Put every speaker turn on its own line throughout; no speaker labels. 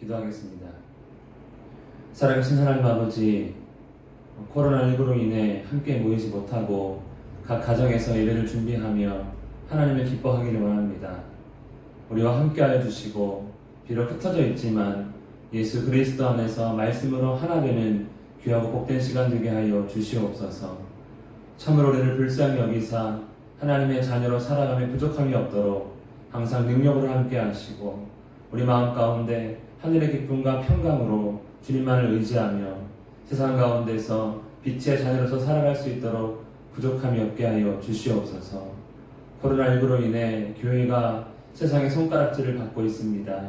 기도하겠습니다. 살아계신 하나님 아버지, 코로나19로 인해 함께 모이지 못하고 각 가정에서 예배를 준비하며 하나님을 기뻐하기를 원합니다. 우리와 함께하여 주시고 비록 흩어져 있지만 예수 그리스도 안에서 말씀으로 하나 되는 귀하고 복된 시간 되게 하여 주시옵소서. 참으로 우리를 불쌍히 여기사 하나님의 자녀로 살아감에 부족함이 없도록 항상 능력으로 함께 하시고 우리 마음 가운데 하늘의 기쁨과 평강으로 주님만을 의지하며 세상 가운데서 빛의 자녀로서 살아갈 수 있도록 부족함이 없게 하여 주시옵소서. 코로나19로 인해 교회가 세상의 손가락질을 받고 있습니다.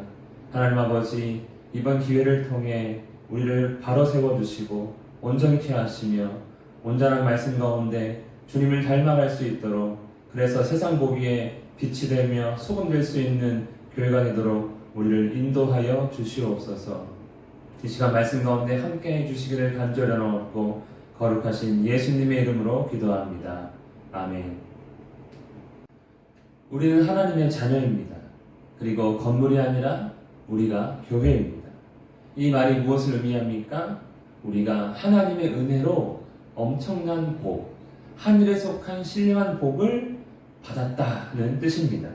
하나님 아버지, 이번 기회를 통해 우리를 바로 세워주시고 온전케 하시며 온전한 말씀 가운데 주님을 닮아갈 수 있도록 그래서 세상 보기에 빛이 되며 소금 될 수 있는 교회가 되도록 우리를 인도하여 주시옵소서. 이 시간 말씀 가운데 함께 해주시기를 간절히 원하고 거룩하신 예수님의 이름으로 기도합니다. 아멘. 우리는 하나님의 자녀입니다. 그리고 건물이 아니라 우리가 교회입니다. 이 말이 무엇을 의미합니까? 우리가 하나님의 은혜로 엄청난 복, 하늘에 속한 신령한 복을 받았다는 뜻입니다.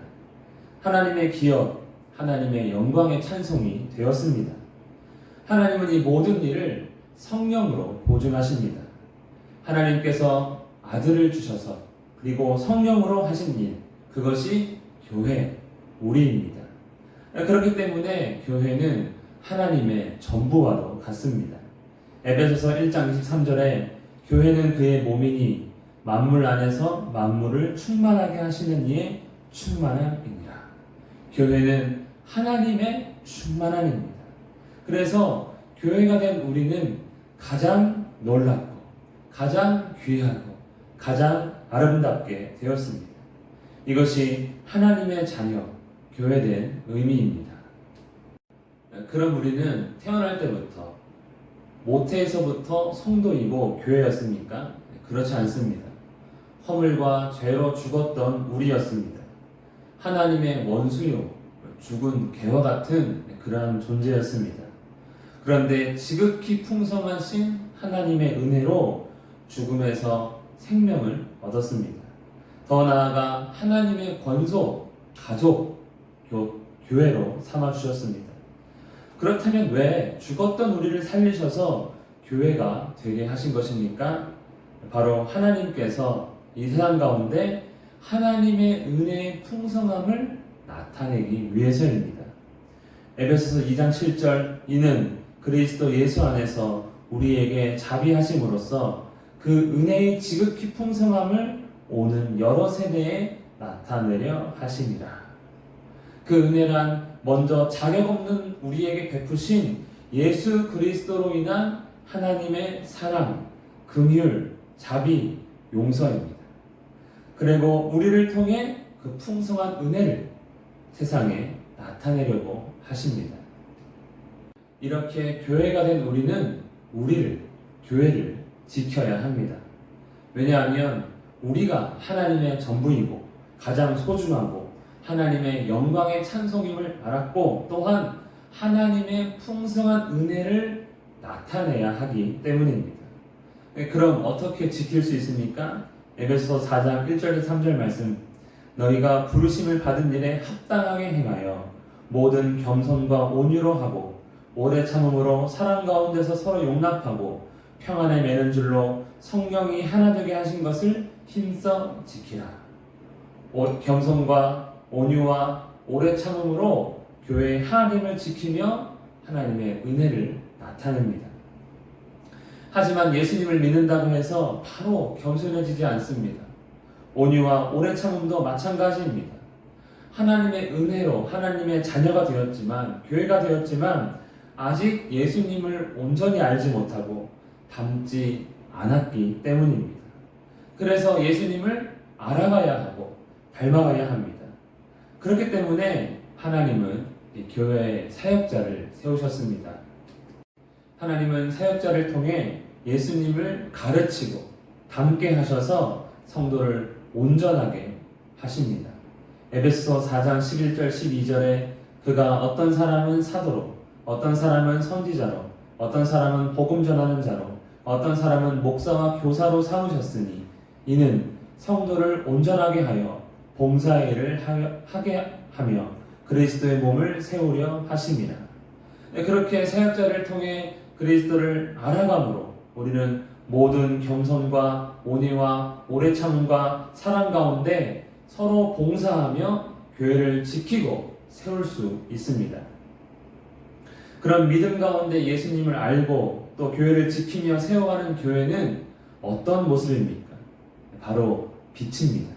하나님의 기업, 하나님의 영광의 찬송이 되었습니다. 하나님은 이 모든 일을 성령으로 보증하십니다. 하나님께서 아들을 주셔서 그리고 성령으로 하신 일, 그것이 교회, 우리입니다. 그렇기 때문에 교회는 하나님의 전부와도 같습니다. 에베소서 1장 23절에 교회는 그의 몸이니 만물 안에서 만물을 충만하게 하시는 이의 충만함이니라. 교회는 하나님의 충만함입니다. 그래서 교회가 된 우리는 가장 놀랍고 가장 귀하고 가장 아름답게 되었습니다. 이것이 하나님의 자녀, 교회된 의미입니다. 그럼 우리는 태어날 때부터 모태에서부터 성도이고 교회였습니까? 그렇지 않습니다. 허물과 죄로 죽었던 우리였습니다. 하나님의 원수요, 죽은 개와 같은 그러한 존재였습니다. 그런데 지극히 풍성하신 하나님의 은혜로 죽음에서 생명을 얻었습니다. 더 나아가 하나님의 권소, 가족, 교, 교회로 삼아주셨습니다. 그렇다면 왜 죽었던 우리를 살리셔서 교회가 되게 하신 것입니까? 바로 하나님께서 이 세상 가운데 하나님의 은혜의 풍성함을 나타내기 위해서입니다. 에베소서 2장 7절 이는 그리스도 예수 안에서 우리에게 자비하심으로써 그 은혜의 지극히 풍성함을 오는 여러 세대에 나타내려 하십니다. 그 은혜란 먼저 자격 없는 우리에게 베푸신 예수 그리스도로 인한 하나님의 사랑, 긍휼, 자비, 용서입니다. 그리고 우리를 통해 그 풍성한 은혜를 세상에 나타내려고 하십니다. 이렇게 교회가 된 우리는 우리를, 교회를 지켜야 합니다. 왜냐하면 우리가 하나님의 전부이고 가장 소중하고 하나님의 영광의 찬송임을 알았고 또한 하나님의 풍성한 은혜를 나타내야 하기 때문입니다. 네, 그럼 어떻게 지킬 수 있습니까? 에베소서 4장 1절 3절 말씀 너희가 부르심을 받은 일에 합당하게 행하여 모든 겸손과 온유로 하고 오래 참음으로 사랑 가운데서 서로 용납하고 평안에 매는 줄로 성령이 하나 되게 하신 것을 힘써 지키라. 오, 겸손과 온유와 오래 참음으로 교회의 하나님을 지키며 하나님의 은혜를 나타냅니다. 하지만 예수님을 믿는다고 해서 바로 겸손해지지 않습니다. 온유와 오래 참음도 마찬가지입니다. 하나님의 은혜로 하나님의 자녀가 되었지만 교회가 되었지만 아직 예수님을 온전히 알지 못하고 닮지 않았기 때문입니다. 그래서 예수님을 알아가야 하고 닮아가야 합니다. 그렇기 때문에 하나님은 교회의 사역자를 세우셨습니다. 하나님은 사역자를 통해 예수님을 가르치고 닮게 하셔서 성도를 온전하게 하십니다. 에베소 4장 11절 12절에 그가 어떤 사람은 사도로 어떤 사람은 선지자로, 어떤 사람은 복음 전하는 자로, 어떤 사람은 목사와 교사로 삼으셨으니 이는 성도를 온전하게 하여 봉사의 일을 하여- 하게 하며 그리스도의 몸을 세우려 하심이라. 네, 그렇게 사역자를 통해 그리스도를 알아감으로 우리는 모든 겸손과 온유와 오래 참음과 사랑 가운데 서로 봉사하며 교회를 지키고 세울 수 있습니다. 그런 믿음 가운데 예수님을 알고 또 교회를 지키며 세워가는 교회는 어떤 모습입니까? 바로 빛입니다.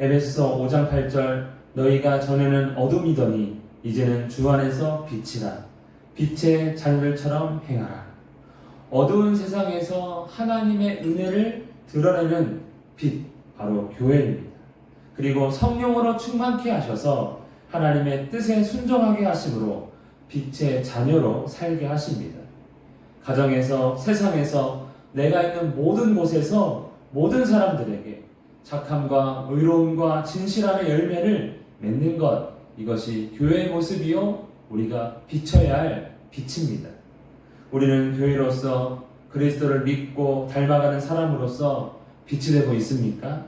에베소서 5장 8절 너희가 전에는 어둠이더니 이제는 주 안에서 빛이라 빛의 자녀들처럼 행하라. 어두운 세상에서 하나님의 은혜를 드러내는 빛 바로 교회입니다. 그리고 성령으로 충만케 하셔서 하나님의 뜻에 순종하게 하심으로 빛의 자녀로 살게 하십니다. 가정에서 세상에서 내가 있는 모든 곳에서 모든 사람들에게 착함과 의로움과 진실함의 열매를 맺는 것 이것이 교회의 모습이요 우리가 비춰야 할 빛입니다. 우리는 교회로서 그리스도를 믿고 닮아가는 사람으로서 빛이 되고 있습니까?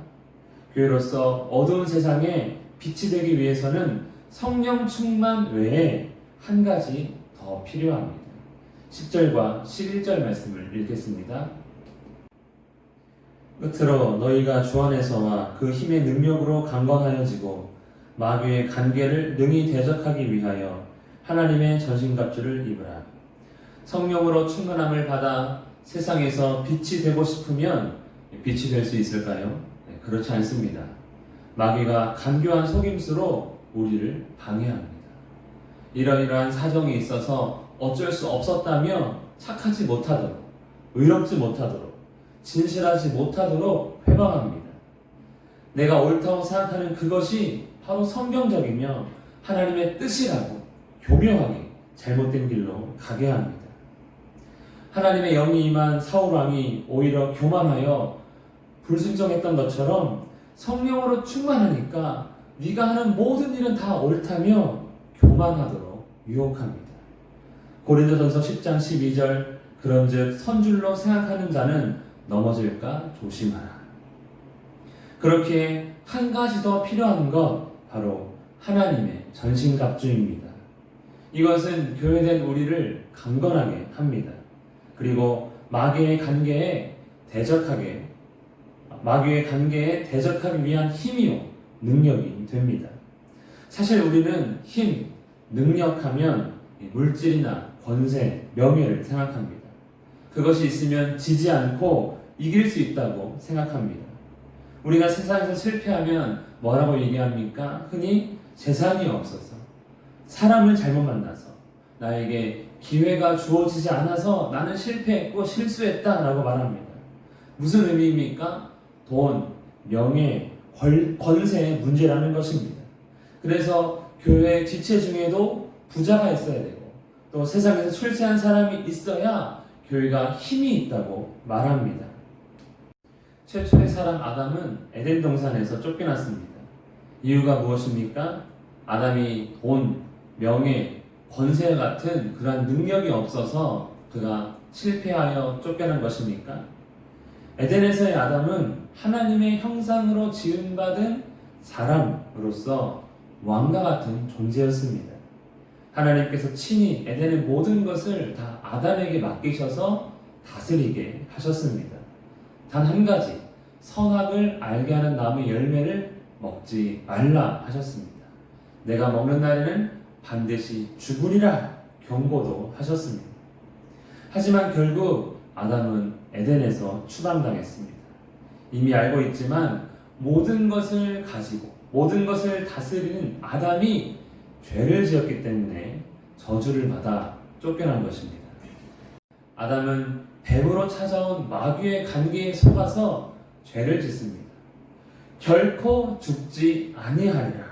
교회로서 어두운 세상에 빛이 되기 위해서는 성령 충만 외에 한 가지 더 필요합니다. 10절과 11절 말씀을 읽겠습니다. 끝으로 너희가 주 안에서와 그 힘의 능력으로 강건하여지고 마귀의 간계를 능히 대적하기 위하여 하나님의 전신갑주를 입으라. 성령으로 충만함을 받아 세상에서 빛이 되고 싶으면 빛이 될 수 있을까요? 네, 그렇지 않습니다. 마귀가 간교한 속임수로 우리를 방해합니다. 이러이러한 사정이 있어서 어쩔 수 없었다며 착하지 못하도록, 의롭지 못하도록, 진실하지 못하도록 회방합니다. 내가 옳다고 생각하는 그것이 바로 성경적이며 하나님의 뜻이라고 교묘하게 잘못된 길로 가게 합니다. 하나님의 영이 임한 사울 왕이 오히려 교만하여 불순종했던 것처럼 성령으로 충만하니까 네가 하는 모든 일은 다 옳다며 교만하도록 유혹합니다. 고린도전서 10장 12절 그런즉 선줄로 생각하는 자는 넘어질까 조심하라. 그렇게 한 가지 더 필요한 것 바로 하나님의 전신갑주입니다. 이것은 교회된 우리를 강건하게 합니다. 그리고 마귀의 관계에 대적하게 마귀의 관계에 대적하기 위한 힘이요 능력이 됩니다. 사실 우리는 힘, 능력하면 물질이나 권세, 명예를 생각합니다. 그것이 있으면 지지 않고 이길 수 있다고 생각합니다. 우리가 세상에서 실패하면 뭐라고 얘기합니까? 흔히 재산이 없어서, 사람을 잘못 만나서, 나에게 기회가 주어지지 않아서 나는 실패했고 실수했다 라고 말합니다. 무슨 의미입니까? 돈, 명예, 권- 권세의 문제라는 것입니다. 그래서 교회 지체 중에도 부자가 있어야 되고 또 세상에서 출세한 사람이 있어야 교회가 힘이 있다고 말합니다. 최초의 사람 아담은 에덴 동산에서 쫓겨났습니다. 이유가 무엇입니까? 아담이 돈, 명예, 권세 같은 그러한 능력이 없어서 그가 실패하여 쫓겨난 것입니까? 에덴에서의 아담은 하나님의 형상으로 지음받은 사람으로서 왕과 같은 존재였습니다. 하나님께서 친히 에덴의 모든 것을 다 아담에게 맡기셔서 다스리게 하셨습니다. 단 한 가지, 선악을 알게 하는 나무의 열매를 먹지 말라 하셨습니다. 내가 먹는 날에는 반드시 죽으리라 경고도 하셨습니다. 하지만 결국 아담은 에덴에서 추방당했습니다. 이미 알고 있지만 모든 것을 가지고 모든 것을 다스리는 아담이 죄를 지었기 때문에 저주를 받아 쫓겨난 것입니다. 아담은 뱀으로 찾아온 마귀의 관계에 속아서 죄를 짓습니다. 결코 죽지 아니하리라.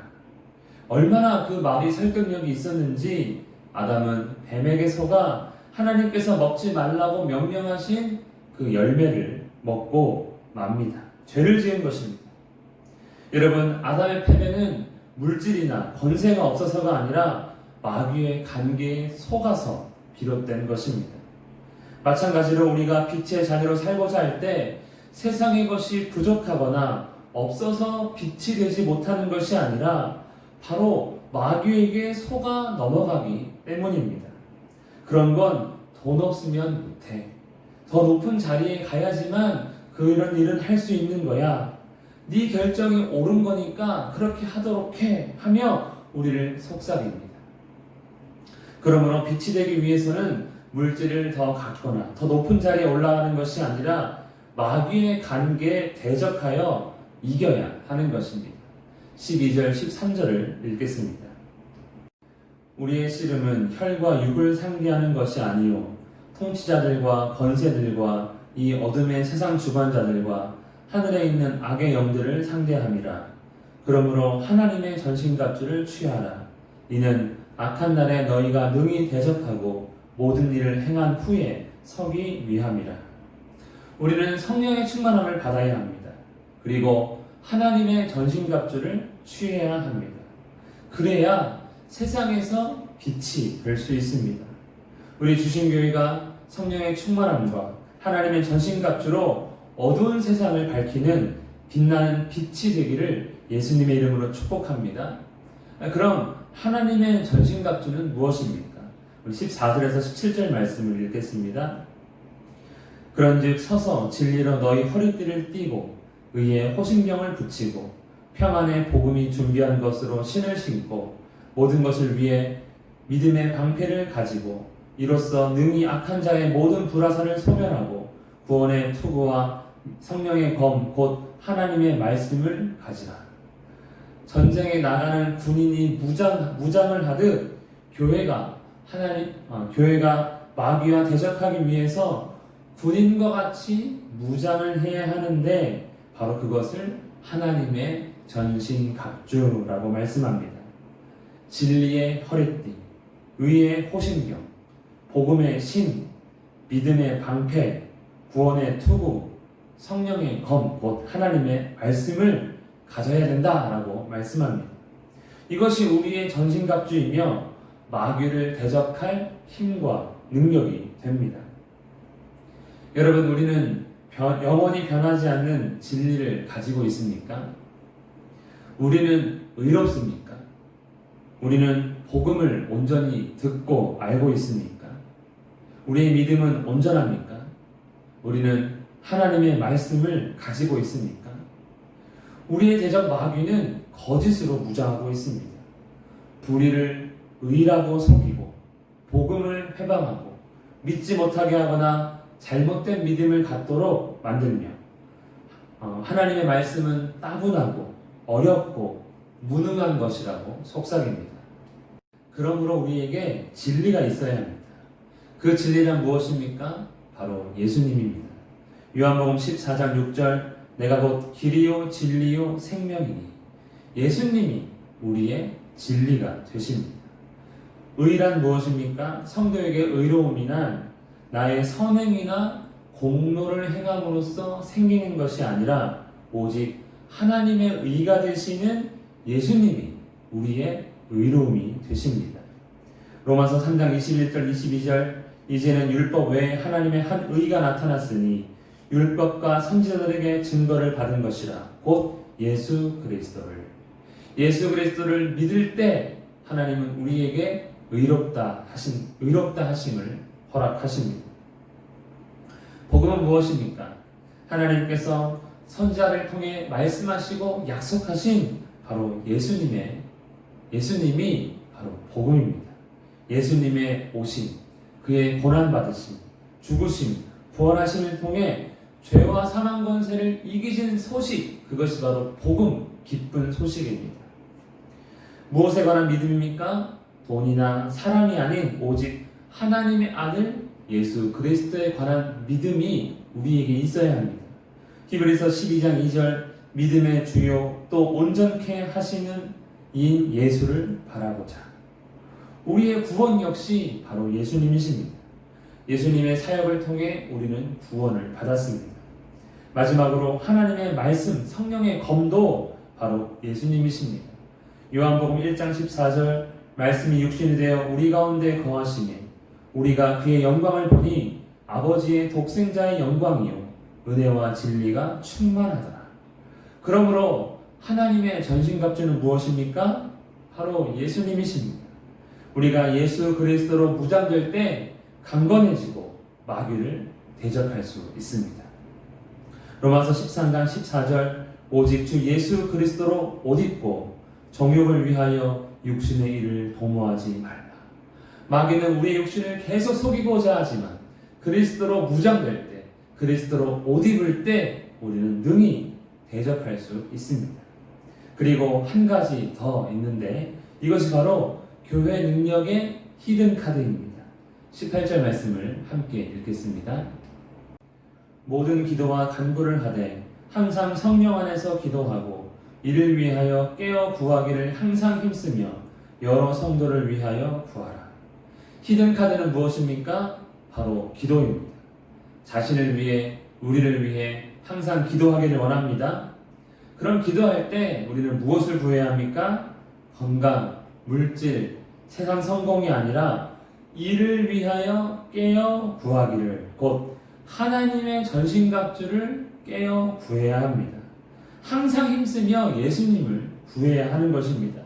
얼마나 그 말이 설득력이 있었는지 아담은 뱀에게 속아 하나님께서 먹지 말라고 명령하신 그 열매를 먹고 맙니다. 죄를 지은 것입니다. 여러분, 아담의 패배는 물질이나 권세가 없어서가 아니라 마귀의 관계에 속아서 비롯된 것입니다. 마찬가지로 우리가 빛의 자녀로 살고자 할 때 세상의 것이 부족하거나 없어서 빛이 되지 못하는 것이 아니라 바로 마귀에게 속아 넘어가기 때문입니다. 그런 건 돈 없으면 못해. 더 높은 자리에 가야지만 그런 일은 할 수 있는 거야. 네 결정이 옳은 거니까 그렇게 하도록 해 하며 우리를 속삭입니다. 그러므로 빛이 되기 위해서는 물질을 더 갖거나 더 높은 자리에 올라가는 것이 아니라 마귀의 관계에 대적하여 이겨야 하는 것입니다. 12절, 13절을 읽겠습니다. 우리의 씨름은 혈과 육을 상대하는 것이 아니요 통치자들과 권세들과 이 어둠의 세상 주관자들과 하늘에 있는 악의 영들을 상대함이라. 그러므로 하나님의 전신갑주를 취하라. 이는 악한 날에 너희가 능히 대적하고 모든 일을 행한 후에 서기 위함이라. 우리는 성령의 충만함을 받아야 합니다. 그리고 하나님의 전신갑주를 취해야 합니다. 그래야 세상에서 빛이 될 수 있습니다. 우리 주신교회가 성령의 충만함과 하나님의 전신갑주로 어두운 세상을 밝히는 빛나는 빛이 되기를 예수님의 이름으로 축복합니다. 그럼 하나님의 전신갑주는 무엇입니까? 우리 14절에서 17절 말씀을 읽겠습니다. 그런즉 서서 진리로 너희 허리띠를 띠고 의에 호신경을 붙이고 평안의 복음이 준비한 것으로 신을 신고 모든 것을 위해 믿음의 방패를 가지고 이로써 능히 악한 자의 모든 불화살을 소멸하고 구원의 투구와 성령의 검 곧 하나님의 말씀을 가지라. 전쟁에 나가는 군인이 무장 무장을 하듯 교회가 하나님 어, 교회가 마귀와 대적하기 위해서 군인과 같이 무장을 해야 하는데 바로 그것을 하나님의 전신갑주라고 말씀합니다. 진리의 허리띠, 의의 호신경, 복음의 신, 믿음의 방패, 구원의 투구, 성령의 검, 곧 하나님의 말씀을 가져야 된다라고 말씀합니다. 이것이 우리의 전신갑주이며 마귀를 대적할 힘과 능력이 됩니다. 여러분, 우리는 변, 영원히 변하지 않는 진리를 가지고 있습니까? 우리는 의롭습니까? 우리는 복음을 온전히 듣고 알고 있습니까? 우리의 믿음은 온전합니까? 우리는 하나님의 말씀을 가지고 있습니까? 우리의 대적 마귀는 거짓으로 무장하고 있습니다. 불의를 의라고 속이고 복음을 해방하고 믿지 못하게 하거나 잘못된 믿음을 갖도록 만들며 어, 하나님의 말씀은 따분하고 어렵고 무능한 것이라고 속삭입니다. 그러므로 우리에게 진리가 있어야 합니다. 그 진리란 무엇입니까? 바로 예수님입니다. 요한복음 14장 6절 내가 곧 길이요 진리요 생명이니 예수님이 우리의 진리가 되십니다. 의란 무엇입니까? 성도에게 의로움이란 나의 선행이나 공로를 행함으로써 생기는 것이 아니라 오직 하나님의 의가 되시는 예수님이 우리의 의로움이 되십니다. 로마서 3장 21절 22절 이제는 율법 외에 하나님의 한 의가 나타났으니 율법과 선지자들에게 증거를 받은 것이라 곧 예수 그리스도를 예수 그리스도를 믿을 때 하나님은 우리에게 의롭다 하신 의롭다 하심을 허락하십니다. 복음은 무엇입니까? 하나님께서 선지자를 통해 말씀하시고 약속하신 바로 예수님의 예수님이 바로 복음입니다. 예수님의 오심, 그의 고난 받으심, 죽으심, 부활하심을 통해 죄와 사망 권세를 이기신 소식, 그것이 바로 복음, 기쁜 소식입니다. 무엇에 관한 믿음입니까? 돈이나 사람이 아닌 오직 하나님의 아들 예수 그리스도에 관한 믿음이 우리에게 있어야 합니다. 히브리서 12장 2절 믿음의 주요 또 온전케 하시는 인 예수를 바라보자. 우리의 구원 역시 바로 예수님이십니다. 예수님의 사역을 통해 우리는 구원을 받았습니다. 마지막으로 하나님의 말씀, 성령의 검도 바로 예수님이십니다. 요한복음 1장 14절 말씀이 육신이 되어 우리 가운데 거하시니 우리가 그의 영광을 보니 아버지의 독생자의 영광이요 은혜와 진리가 충만하더라. 그러므로 하나님의 전신갑주는 무엇입니까? 바로 예수님이십니다. 우리가 예수 그리스도로 무장될 때 강건해지고 마귀를 대적할 수 있습니다. 로마서 13장 14절 오직 주 예수 그리스도로 옷 입고 정욕을 위하여 육신의 일을 도모하지 말라. 마귀는 우리의 육신을 계속 속이고자 하지만 그리스도로 무장될 때, 그리스도로 옷 입을 때 우리는 능히 대적할 수 있습니다. 그리고 한 가지 더 있는데 이것이 바로 교회 능력의 히든 카드입니다. 18절 말씀을 함께 읽겠습니다. 모든 기도와 간구를 하되 항상 성령 안에서 기도하고 이를 위하여 깨어 구하기를 항상 힘쓰며 여러 성도를 위하여 구하라. 히든 카드는 무엇입니까? 바로 기도입니다. 자신을 위해 우리를 위해 항상 기도하기를 원합니다. 그럼 기도할 때 우리는 무엇을 구해야 합니까? 건강, 물질, 세상 성공이 아니라 이를 위하여 깨어 구하기를 곧 하나님의 전신갑주를 깨어 구해야 합니다. 항상 힘쓰며 예수님을 구해야 하는 것입니다.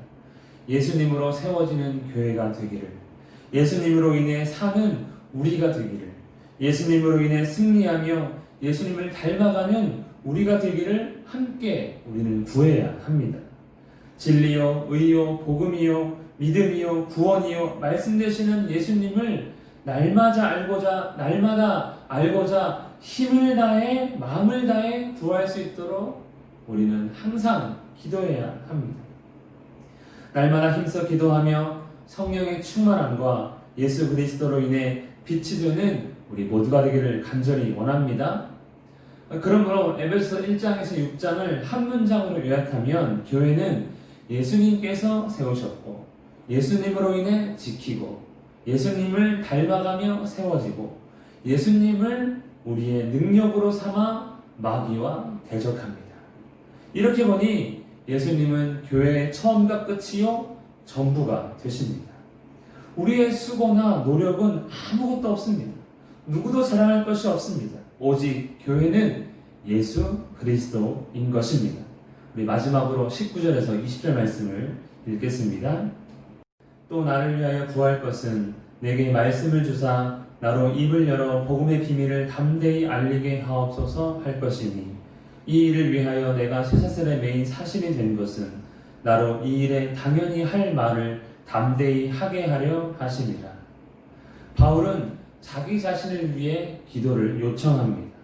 예수님으로 세워지는 교회가 되기를, 예수님으로 인해 사는 우리가 되기를, 예수님으로 인해 승리하며 예수님을 닮아가는 우리가 되기를 함께 우리는 구해야 합니다. 진리요, 의요, 복음이요, 믿음이요, 구원이요, 말씀 되시는 예수님을 날마다 알고자, 날마다 알고자 힘을 다해, 마음을 다해 구할 수 있도록 우리는 항상 기도해야 합니다. 날마다 힘써 기도하며 성령의 충만함과 예수 그리스도로 인해 빛이 되는 우리 모두가 되기를 간절히 원합니다. 그러므로 에베소 1장에서 6장을 한 문장으로 요약하면 교회는 예수님께서 세우셨고 예수님으로 인해 지키고 예수님을 닮아가며 세워지고 예수님을 우리의 능력으로 삼아 마귀와 대적합니다. 이렇게 보니 예수님은 교회의 처음과 끝이요 전부가 되십니다. 우리의 수고나 노력은 아무것도 없습니다. 누구도 자랑할 것이 없습니다. 오직 교회는 예수 그리스도인 것입니다. 우리 마지막으로 19절에서 20절 말씀을 읽겠습니다. 또 나를 위하여 구할 것은 내게 말씀을 주사 나로 입을 열어 복음의 비밀을 담대히 알리게 하옵소서 할 것이니 이 일을 위하여 내가 쇠사슬에 매인 사신이 된 것은 나로 이 일에 당연히 할 말을 담대히 하게 하려 하심이라. 바울은 자기 자신을 위해 기도를 요청합니다.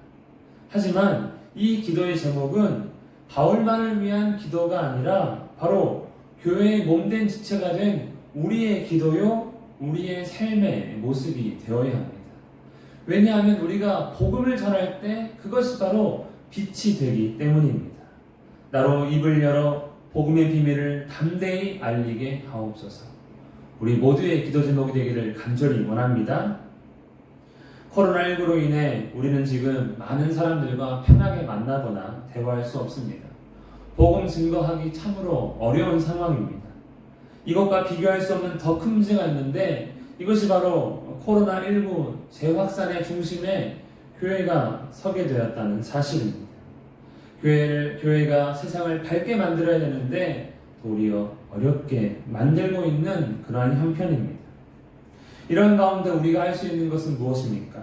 하지만 이 기도의 제목은 바울만을 위한 기도가 아니라 바로 교회의 몸된 지체가 된 우리의 기도요, 우리의 삶의 모습이 되어야 합니다. 왜냐하면 우리가 복음을 전할 때 그것이 바로 빛이 되기 때문입니다. 나로 입을 열어 복음의 비밀을 담대히 알리게 하옵소서. 우리 모두의 기도 제목이 되기를 간절히 원합니다. 코로나19로 인해 우리는 지금 많은 사람들과 편하게 만나거나 대화할 수 없습니다. 복음 증거하기 참으로 어려운 상황입니다. 이것과 비교할 수 없는 더 큰 문제가 있는데 이것이 바로 코로나19 재확산의 중심에 교회가 서게 되었다는 사실입니다. 교회를, 교회가 세상을 밝게 만들어야 되는데 도리어 어렵게 만들고 있는 그러한 형편입니다. 이런 가운데 우리가 할 수 있는 것은 무엇입니까?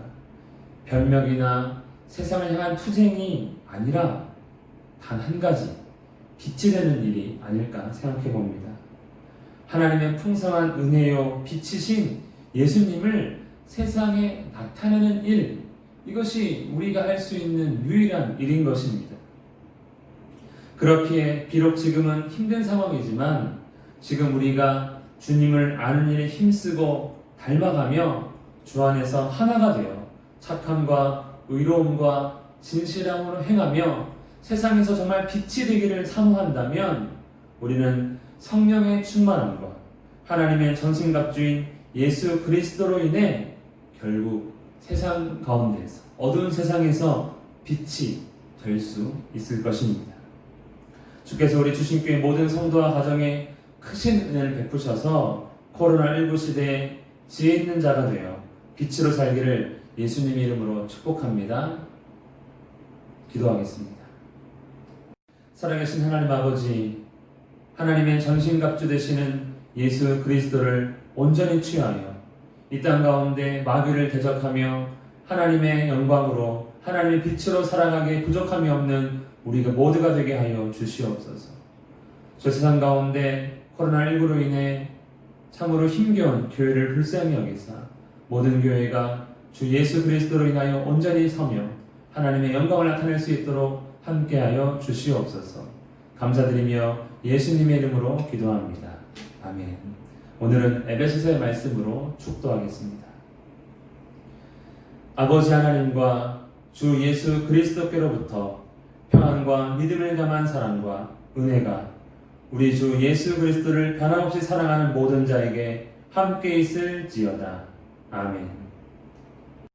별명이나 세상을 향한 투쟁이 아니라 단 한 가지 빛이 되는 일이 아닐까 생각해 봅니다. 하나님의 풍성한 은혜요 빛이신 예수님을 세상에 나타내는 일 이것이 우리가 할 수 있는 유일한 일인 것입니다. 그렇기에 비록 지금은 힘든 상황이지만 지금 우리가 주님을 아는 일에 힘쓰고 닮아가며 주 안에서 하나가 되어 착함과 의로움과 진실함으로 행하며 세상에서 정말 빛이 되기를 사모한다면 우리는 성령의 충만함과 하나님의 전신갑주인 예수 그리스도로 인해 결국 세상 가운데서 어두운 세상에서 빛이 될 수 있을 것입니다. 주께서 우리 주신교회 모든 성도와 가정에 크신 은혜를 베푸셔서 코로나19 시대에 지혜 있는 자가 되어 빛으로 살기를 예수님 이름으로 축복합니다. 기도하겠습니다. 살아계신 하나님 아버지, 하나님의 전신갑주 되시는 예수 그리스도를 온전히 취하여 이 땅 가운데 마귀를 대적하며 하나님의 영광으로 하나님의 빛으로 살아가게 부족함이 없는 우리가 모두가 되게 하여 주시옵소서. 저 세상 가운데 코로나19로 인해 참으로 힘겨운 교회를 불쌍히 여기사 모든 교회가 주 예수 그리스도로 인하여 온전히 서며 하나님의 영광을 나타낼 수 있도록 함께하여 주시옵소서. 감사드리며 예수님의 이름으로 기도합니다. 아멘. 오늘은 에베소서의 말씀으로 축도하겠습니다. 아버지 하나님과 주 예수 그리스도께로부터 평안과 믿음을 담은 사랑과 은혜가 우리 주 예수 그리스도를 변함없이 사랑하는 모든 자에게 함께 있을지어다. 아멘.